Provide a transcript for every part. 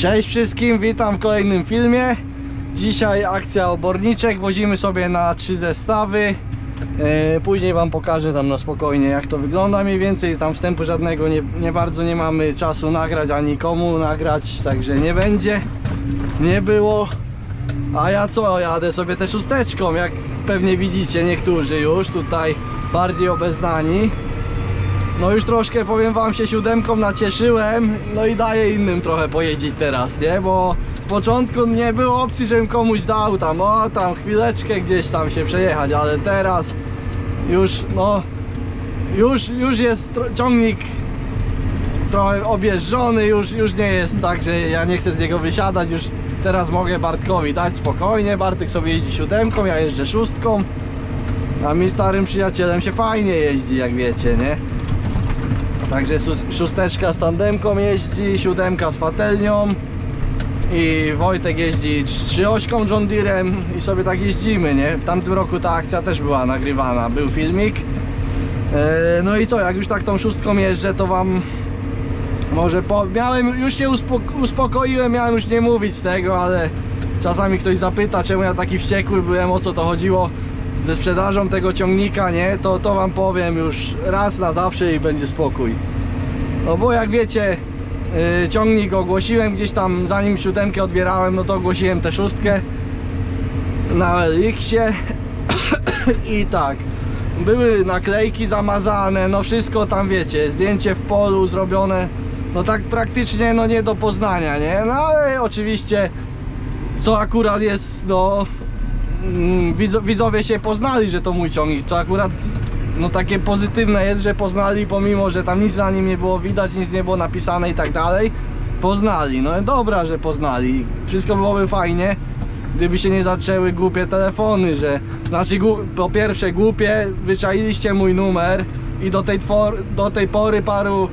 Cześć wszystkim, witam w kolejnym filmie. Dzisiaj akcja oborniczek, wozimy sobie na trzy zestawy. E, Później wam pokażę tam na spokojnie jak to wygląda mniej więcej. Tam wstępu żadnego nie, nie bardzo nie mamy czasu nagrać ani komu nagrać, także nie będzie. Nie było. A ja co, jadę sobie też szósteczką, jak pewnie widzicie niektórzy już tutaj bardziej obeznani. No już troszkę powiem wam się siódemką nacieszyłem, no i daję innym trochę pojeździć teraz, nie? Bo z początku nie było opcji, żebym komuś dał tam, o tam chwileczkę gdzieś tam się przejechać, ale teraz już no już, już jest ciągnik trochę objeżdżony, już, już nie jest tak, że ja nie chcę z niego wysiadać, już teraz mogę Bartkowi dać spokojnie, Bartek sobie jeździ siódemką, ja jeżdżę szóstką, a mi starym przyjacielem się fajnie jeździ, jak wiecie, nie? Także szósteczka z tandemką jeździ, siódemka z patelnią i Wojtek jeździ trzyośką John Deerem i sobie tak jeździmy, nie? W tamtym roku ta akcja też była nagrywana, był filmik. E, No i co, jak już tak tą szóstką jeżdżę, to wam może po... Miałem, już się uspo- uspokoiłem, miałem już nie mówić tego, ale czasami ktoś zapyta, czemu ja taki wściekły byłem, o co to chodziło ze sprzedażą tego ciągnika, nie? To, to wam powiem już raz na zawsze i będzie spokój. No bo jak wiecie, yy, ciągnik ogłosiłem gdzieś tam, zanim siódemkę odbierałem, no to ogłosiłem tę szóstkę na LX-ie i tak. Były naklejki zamazane, no wszystko tam wiecie, zdjęcie w polu zrobione, no tak praktycznie no nie do poznania, nie? No ale oczywiście, co akurat jest, no widzo, widzowie się poznali, że to mój ciągnik, co akurat no takie pozytywne jest, że poznali pomimo, że tam nic na nim nie było widać, nic nie było napisane i tak dalej, poznali, no dobra, że poznali, wszystko byłoby fajnie, gdyby się nie zaczęły głupie telefony, że znaczy po pierwsze głupie, wyczailiście mój numer i do tej, do tej pory paru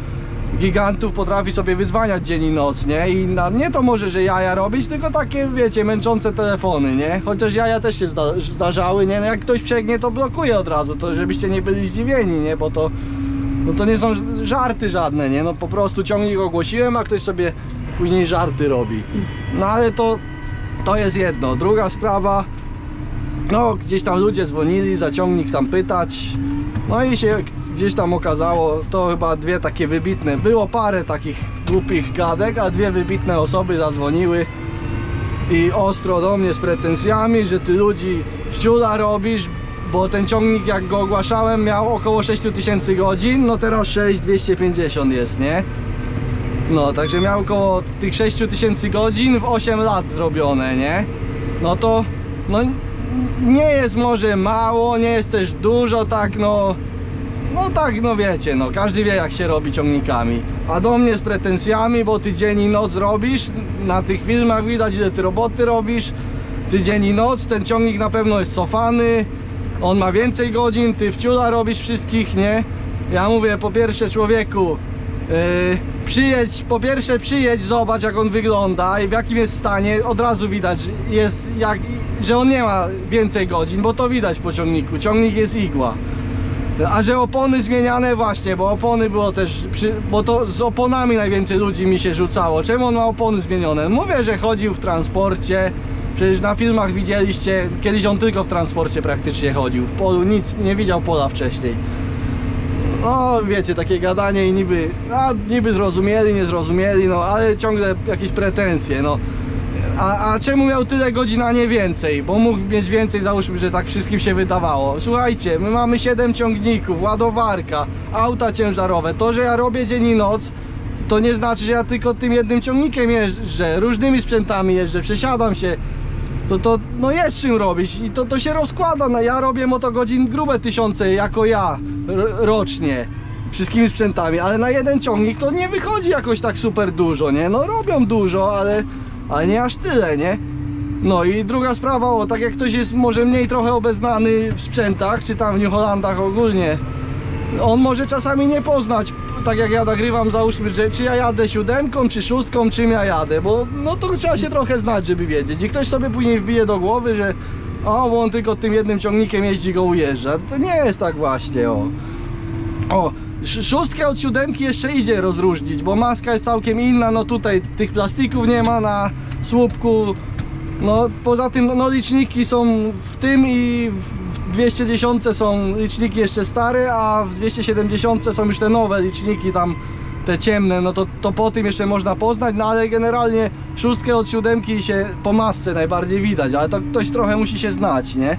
gigantów potrafi sobie wyzwaniać dzień i noc, nie? I na mnie to może, że jaja robić, tylko takie, wiecie, męczące telefony, nie? Chociaż jaja też się zda zdarzały, nie? No jak ktoś przegnie, to blokuje od razu, to żebyście nie byli zdziwieni, nie? Bo to, no to nie są żarty żadne, nie? No po prostu ciągnik ogłosiłem, a ktoś sobie później żarty robi. No ale to, to jest jedno. Druga sprawa, no gdzieś tam ludzie dzwonili, za ciągnik tam pytać. No i się gdzieś tam okazało, to chyba dwie takie wybitne, było parę takich głupich gadek, a dwie wybitne osoby zadzwoniły i ostro do mnie z pretensjami, że ty ludzi wciula robisz, bo ten ciągnik jak go ogłaszałem miał około 6000 godzin, no teraz 6250 jest, nie? No, także miał około tych 6000 godzin w 8 lat zrobione, nie? No to, no nie jest może mało, nie jest też dużo, tak no no tak, no wiecie, no każdy wie jak się robi ciągnikami. A do mnie z pretensjami, bo ty dzień i noc robisz, na tych filmach widać ile ty roboty robisz, ty dzień i noc, ten ciągnik na pewno jest cofany, on ma więcej godzin, ty wciula robisz wszystkich, nie? Ja mówię, po pierwsze człowieku, yy, przyjedź, po pierwsze przyjedź, zobacz jak on wygląda i w jakim jest stanie, od razu widać, jest jak, że on nie ma więcej godzin, bo to widać po ciągniku, ciągnik jest igła. A że opony zmieniane właśnie, bo opony było też, przy, bo to z oponami najwięcej ludzi mi się rzucało. Czemu on ma opony zmienione? Mówię, że chodził w transporcie, przecież na filmach widzieliście, kiedyś on tylko w transporcie praktycznie chodził, w polu nic, nie widział pola wcześniej. No wiecie, takie gadanie i niby, niby zrozumieli, nie zrozumieli, no ale ciągle jakieś pretensje, no. A, a czemu miał tyle godzin, a nie więcej? Bo mógł mieć więcej, załóżmy, że tak wszystkim się wydawało. Słuchajcie, my mamy 7 ciągników, ładowarka, auta ciężarowe. To, że ja robię dzień i noc, to nie znaczy, że ja tylko tym jednym ciągnikiem jeżdżę, różnymi sprzętami jeżdżę, przesiadam się. To, to no jest czym robić i to, to się rozkłada. No, ja robię motogodzin grube tysiące jako ja rocznie wszystkimi sprzętami, ale na jeden ciągnik to nie wychodzi jakoś tak super dużo, nie? No robią dużo, ale, ale nie aż tyle, nie? No i druga sprawa, o tak jak ktoś jest może mniej trochę obeznany w sprzętach, czy tam w New Hollandach ogólnie, on może czasami nie poznać, tak jak ja nagrywam, załóżmy, że czy ja jadę siódemką, czy szóstką, czym ja jadę, bo no to trzeba się trochę znać, żeby wiedzieć. I ktoś sobie później wbije do głowy, że o, bo on tylko tym jednym ciągnikiem jeździ go ujeżdża. To nie jest tak właśnie, o. O, szóstkę od siódemki jeszcze idzie rozróżnić, bo maska jest całkiem inna, no tutaj tych plastików nie ma na słupku. No poza tym no liczniki są w tym i w 210 są liczniki jeszcze stare, a w 270 są już te nowe liczniki tam te ciemne, no to, to po tym jeszcze można poznać, no ale generalnie szóstkę od siódemki się po masce najbardziej widać, ale to ktoś trochę musi się znać, nie?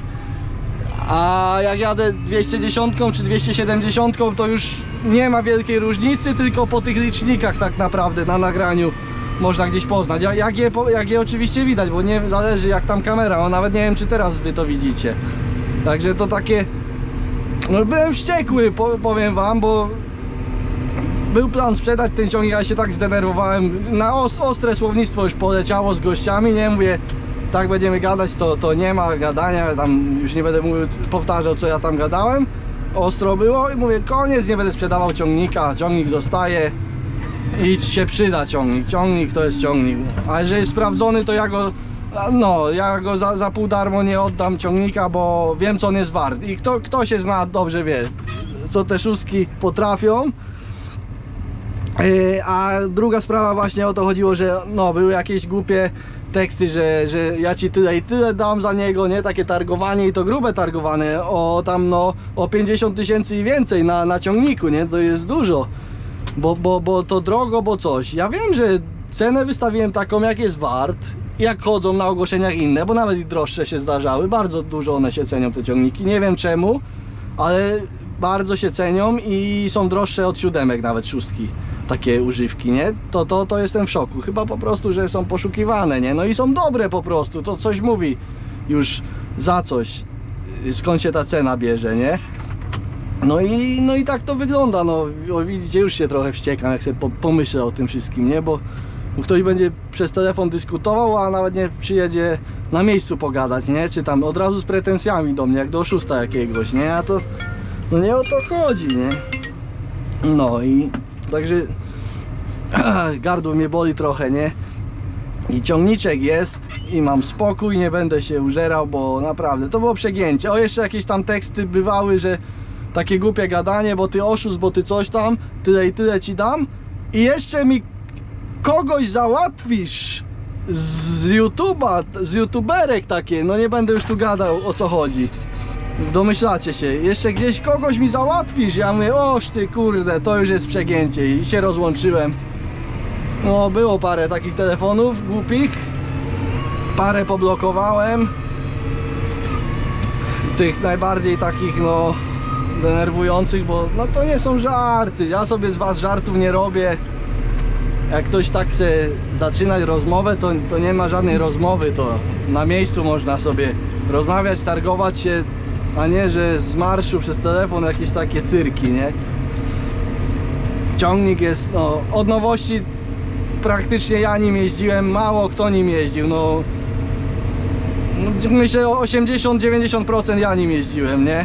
A jak jadę 210 czy 270 to już nie ma wielkiej różnicy, tylko po tych licznikach tak naprawdę na nagraniu można gdzieś poznać. Jak, je, jak je oczywiście widać, bo nie zależy jak tam kamera, no nawet nie wiem czy teraz wy to widzicie. Także to takie... No byłem wściekły, po, powiem wam, bo był plan sprzedać ten ciągnik, ja się tak zdenerwowałem. Na os, ostre słownictwo już poleciało z gościami, nie mówię, tak będziemy gadać, to, to nie ma gadania, tam już nie będę mówił, powtarzał co ja tam gadałem. Ostro było i mówię, koniec, nie będę sprzedawał ciągnika, ciągnik zostaje i się przyda ciągnik, ciągnik to jest ciągnik. A jeżeli jest sprawdzony, to ja go, no, ja go za, za pół darmo nie oddam ciągnika, bo wiem co on jest wart. I kto, kto się zna, dobrze wie, co te szóstki potrafią. Yy, A druga sprawa właśnie o to chodziło, że no były jakieś głupie teksty, że, że ja ci tyle i tyle dam za niego, nie? Takie targowanie i to grube targowane o tam no o 50 tysięcy i więcej na, na ciągniku, nie? To jest dużo. Bo, bo, bo to drogo, bo coś. Ja wiem, że cenę wystawiłem taką jak jest wart, jak chodzą na ogłoszeniach inne, bo nawet i droższe się zdarzały. Bardzo dużo one się cenią te ciągniki. Nie wiem czemu, ale bardzo się cenią i są droższe od siódemek nawet szóstki takie używki, nie? To, to, to jestem w szoku. Chyba po prostu, że są poszukiwane, nie? No i są dobre po prostu, to coś mówi już za coś, skąd się ta cena bierze, nie? No i, no i tak to wygląda, no widzicie, już się trochę wściekam, jak sobie po, pomyślę o tym wszystkim, nie? Bo ktoś będzie przez telefon dyskutował, a nawet nie przyjedzie na miejscu pogadać, nie? Czy tam od razu z pretensjami do mnie, jak do oszusta jakiegoś, nie? A to, no nie o to chodzi, nie? No i także gardło mnie boli trochę, nie? I ciągniczek jest i mam spokój, nie będę się użerał, bo naprawdę to było przegięcie. O, jeszcze jakieś tam teksty bywały, że takie głupie gadanie, bo ty oszust, bo ty coś tam, tyle i tyle ci dam i jeszcze mi kogoś załatwisz z YouTube'a, z YouTuberek takie, no nie będę już tu gadał o co chodzi. Domyślacie się, jeszcze gdzieś kogoś mi załatwisz, ja mówię, oż ty kurde, to już jest przegięcie i się rozłączyłem. No było parę takich telefonów głupich, parę poblokowałem, tych najbardziej takich no denerwujących, bo no to nie są żarty, ja sobie z was żartów nie robię. Jak ktoś tak chce zaczynać rozmowę, to, to nie ma żadnej rozmowy, to na miejscu można sobie rozmawiać, targować się, a nie, że z marszu przez telefon jakieś takie cyrki, nie? Ciągnik jest, no, od nowości praktycznie ja nim jeździłem, mało kto nim jeździł, no no, myślę o 80-90% ja nim jeździłem, nie?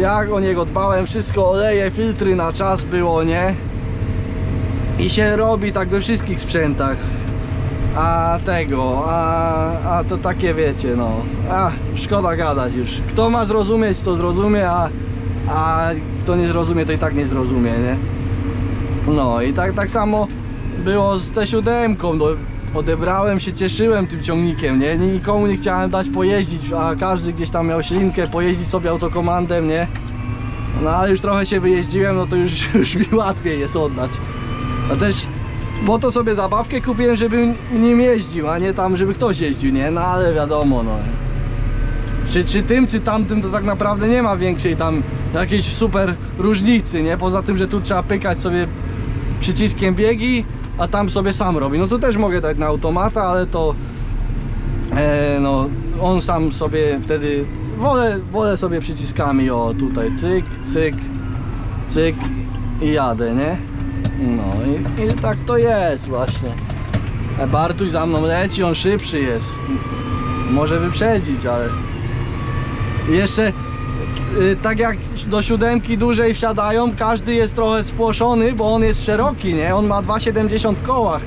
Jak o niego dbałem, wszystko oleje, filtry na czas było, nie? I się robi tak we wszystkich sprzętach. A tego, a, a to takie wiecie, no. A, szkoda gadać już. Kto ma zrozumieć, to zrozumie, a, a kto nie zrozumie, to i tak nie zrozumie, nie? No i tak, tak samo było z T7. No, odebrałem się, cieszyłem tym ciągnikiem, nie? Nikomu nie chciałem dać pojeździć, a każdy gdzieś tam miał ślinkę, pojeździć sobie autokomandem, nie? No ale już trochę się wyjeździłem, no to już, już mi łatwiej jest oddać. A też, bo to sobie zabawkę kupiłem, żeby nim jeździł, a nie tam, żeby ktoś jeździł, nie? No ale wiadomo, no. Czy, czy tym, czy tamtym to tak naprawdę nie ma większej tam jakiejś super różnicy, nie? Poza tym, że tu trzeba pykać sobie przyciskiem biegi, a tam sobie sam robi. No tu też mogę dać na automata, ale to e, no on sam sobie wtedy wolę, wolę sobie przyciskami o tutaj cyk, cyk, cyk i jadę, nie? No i, i tak to jest właśnie. A Bartuś za mną leci, on szybszy jest. Może wyprzedzić, ale jeszcze y, tak jak do siódemki dłużej wsiadają, każdy jest trochę spłoszony, bo on jest szeroki, nie? On ma 2,70 w kołach.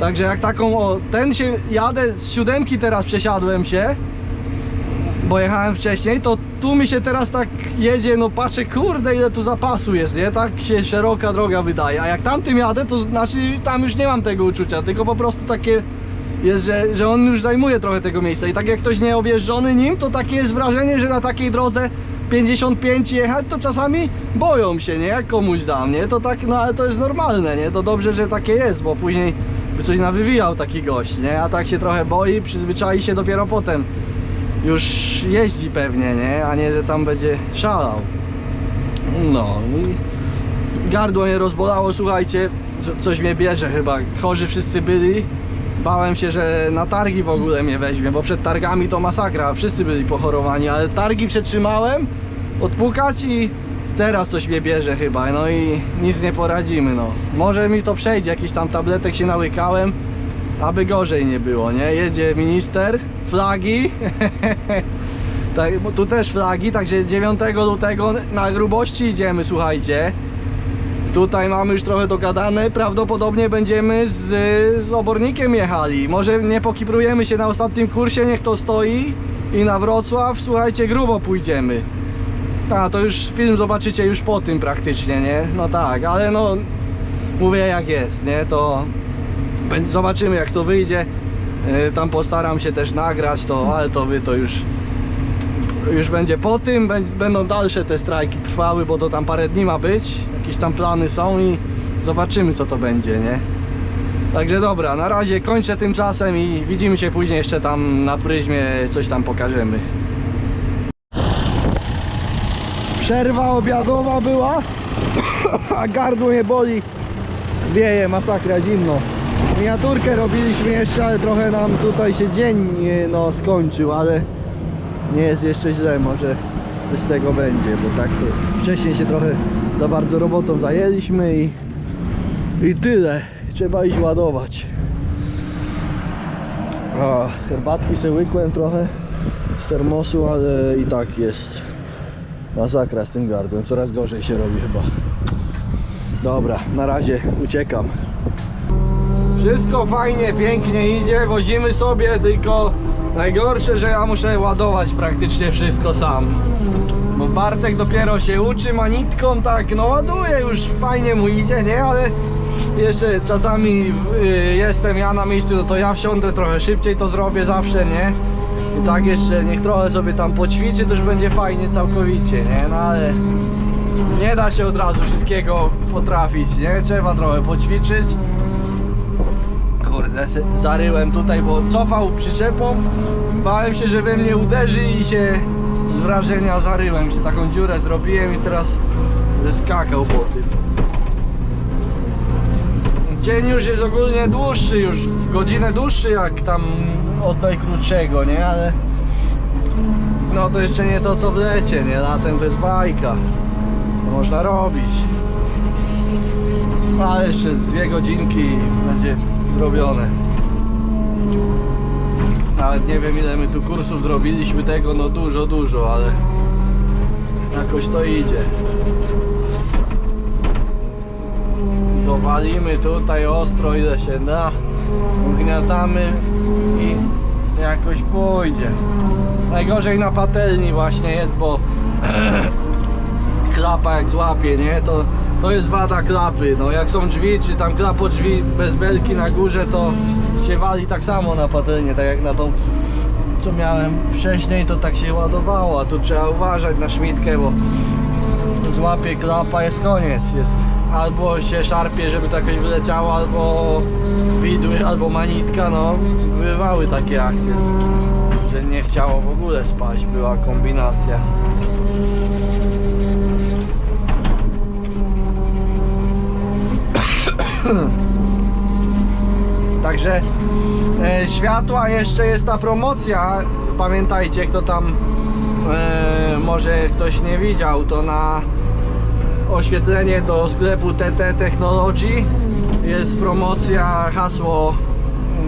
Także jak taką, o, ten się, jadę z siódemki teraz przesiadłem się, bo jechałem wcześniej, to, tu mi się teraz tak jedzie, no patrzę, kurde ile tu zapasu jest, nie? Tak się szeroka droga wydaje, a jak tamtym jadę, to znaczy tam już nie mam tego uczucia, tylko po prostu takie jest, że, że on już zajmuje trochę tego miejsca i tak jak ktoś nie objeżdżony nim, to takie jest wrażenie, że na takiej drodze 55 jechać, to czasami boją się, nie? Jak komuś dam, nie? To tak, no ale to jest normalne, nie? To dobrze, że takie jest, bo później by coś nawywijał taki gość, nie? A tak się trochę boi, przyzwyczai się dopiero potem już jeździ pewnie, nie? A nie, że tam będzie szalał. No i gardło mnie rozbolało, słuchajcie, co- coś mnie bierze chyba. Chorzy wszyscy byli. Bałem się, że na targi w ogóle mnie weźmie, bo przed targami to masakra, wszyscy byli pochorowani, ale targi przetrzymałem, odpukać i teraz coś mnie bierze chyba, no i nic nie poradzimy, no. Może mi to przejdzie, jakiś tam tabletek się nałykałem, aby gorzej nie było, nie? Jedzie minister, flagi, tak, tu też flagi, także 9 lutego na grubości idziemy, słuchajcie. Tutaj mamy już trochę dogadane, prawdopodobnie będziemy z, z obornikiem jechali. Może nie pokiprujemy się na ostatnim kursie, niech to stoi i na Wrocław, słuchajcie, grubo pójdziemy. A, to już film zobaczycie już po tym praktycznie, nie? No tak, ale no, mówię jak jest, nie? To Zobaczymy jak to wyjdzie. Yy, Tam postaram się też nagrać to, ale to wy to już już będzie po tym, bę- będą dalsze te strajki trwały, bo to tam parę dni ma być. Jakieś tam plany są i zobaczymy co to będzie, nie? Także dobra, na razie kończę tymczasem i widzimy się później jeszcze tam na pryzmie, coś tam pokażemy. Przerwa obiadowa była, a gardło mnie boli wieje, masakra, zimno. Miniaturkę robiliśmy jeszcze, ale trochę nam tutaj się dzień no, skończył, ale nie jest jeszcze źle, może coś z tego będzie, bo tak to wcześniej się trochę za bardzo robotą zajęliśmy i, i tyle. Trzeba iść ładować. Herbatki sobie łykłem trochę z termosu, ale i tak jest masakra z tym gardłem. Coraz gorzej się robi chyba. Dobra, na razie uciekam. Wszystko fajnie, pięknie idzie, wozimy sobie, tylko najgorsze, że ja muszę ładować praktycznie wszystko sam. Bo Bartek dopiero się uczy manitką, tak, no ładuje, już fajnie mu idzie, nie? Ale jeszcze czasami y, jestem ja na miejscu, no to ja wsiądę trochę szybciej, to zrobię zawsze, nie? I tak jeszcze niech trochę sobie tam poćwiczy, to już będzie fajnie całkowicie, nie? No ale nie da się od razu wszystkiego potrafić, nie? Trzeba trochę poćwiczyć. Zaryłem tutaj, bo cofał przyczepą. Bałem się, że we mnie uderzy i się z wrażenia zaryłem. Się taką dziurę zrobiłem i teraz skakał po tym. Dzień już jest ogólnie dłuższy, już godzinę dłuższy jak tam od najkrótszego, nie? Ale no to jeszcze nie to co w lecie, nie? Latem to jest bajka. To można robić. Ale jeszcze z dwie godzinki będzie zrobione. Nawet nie wiem ile my tu kursów zrobiliśmy tego, no dużo, dużo, ale jakoś to idzie. Dowalimy tutaj ostro ile się da, ugniatamy i jakoś pójdzie. Najgorzej na patelni właśnie jest, bo klapa jak złapie, nie? To, to jest wada klapy. No jak są drzwi, czy tam klapo drzwi bez belki na górze, to się wali tak samo na patelnię, tak jak na tą co miałem wcześniej, to tak się ładowało, a tu trzeba uważać na szmitkę, bo złapie klapa, jest koniec. Jest albo się szarpie, żeby to jakoś wyleciało, albo widły, albo manitka, no bywały takie akcje, że nie chciało w ogóle spaść, była kombinacja. Także e, światła jeszcze jest ta promocja. Pamiętajcie, kto tam e, może ktoś nie widział, to na oświetlenie do sklepu TT Technology jest promocja, hasło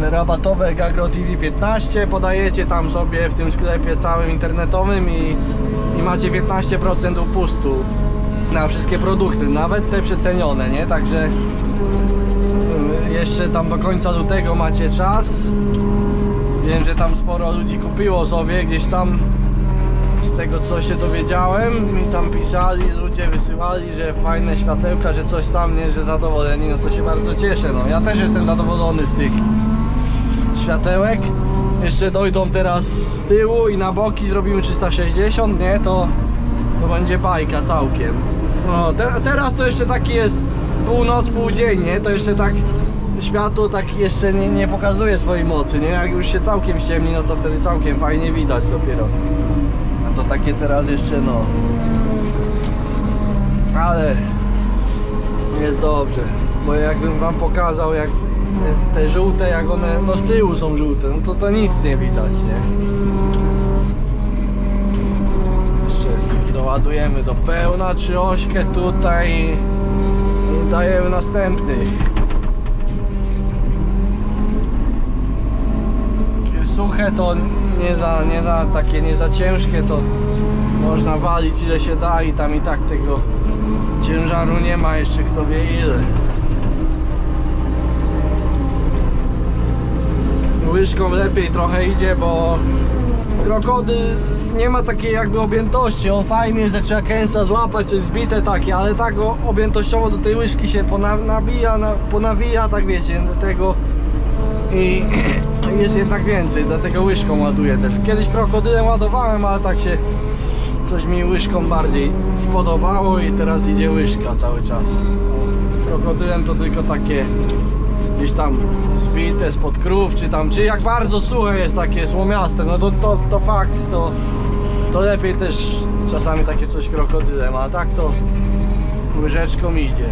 rabatowe Gagro TV 15 podajecie tam sobie w tym sklepie całym internetowym i, i macie 15% upustu na wszystkie produkty, nawet te przecenione, nie? Także y, jeszcze tam do końca lutego macie czas. Wiem, że tam sporo ludzi kupiło sobie gdzieś tam z tego co się dowiedziałem, mi tam pisali, ludzie wysyłali, że fajne światełka, że coś tam, nie, że zadowoleni, no to się bardzo cieszę, no. Ja też jestem zadowolony z tych światełek. Jeszcze dojdą teraz z tyłu i na boki zrobimy 360, nie, to, to będzie bajka całkiem. No, te, teraz to jeszcze taki jest północ, pół dzień, nie, to jeszcze tak światło tak jeszcze nie, nie pokazuje swojej mocy, nie, jak już się całkiem ściemni, no to wtedy całkiem fajnie widać dopiero. A to takie teraz jeszcze, no. Ale jest dobrze, bo jakbym wam pokazał jak te, te żółte, jak one, no z tyłu są żółte, no to to nic nie widać, nie? Jeszcze doładujemy do pełna trzy ośkę tutaj i dajemy następny. Suche to nie za, nie za takie nie za ciężkie to można walić ile się da i tam i tak tego ciężaru nie ma jeszcze kto wie ile. łyżką lepiej trochę idzie, bo krokodyl nie ma takiej jakby objętości. On fajny jest, jak trzeba kęsa złapać, czy zbite takie, ale tak objętościowo do tej łyżki się pona, nabija, na, ponawija, tak wiecie, tego i jest jednak więcej, dlatego łyżką ładuję też. Kiedyś krokodylem ładowałem, ale tak się coś mi łyżką bardziej spodobało i teraz idzie łyżka cały czas. Krokodylem to tylko takie gdzieś tam zbite spod krów, czy tam, czy jak bardzo suche jest takie słomiaste, no to, to, to fakt, to, to lepiej też czasami takie coś krokodylem, a tak to łyżeczką idzie.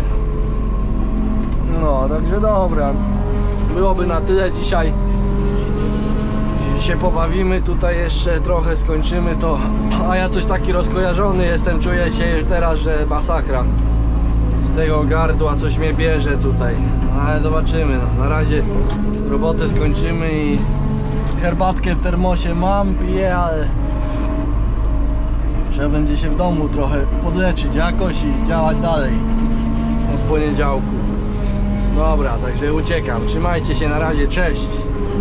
No, także dobra. Byłoby na tyle dzisiaj. Się pobawimy tutaj jeszcze trochę, skończymy to. A ja coś taki rozkojarzony jestem, czuję się już teraz, że masakra tego gardła coś mnie bierze tutaj. Ale zobaczymy no. na razie robotę skończymy i herbatkę w termosie mam, piję, ale trzeba będzie się w domu trochę podleczyć jakoś i działać dalej od poniedziałku. Dobra, także uciekam, trzymajcie się na razie, cześć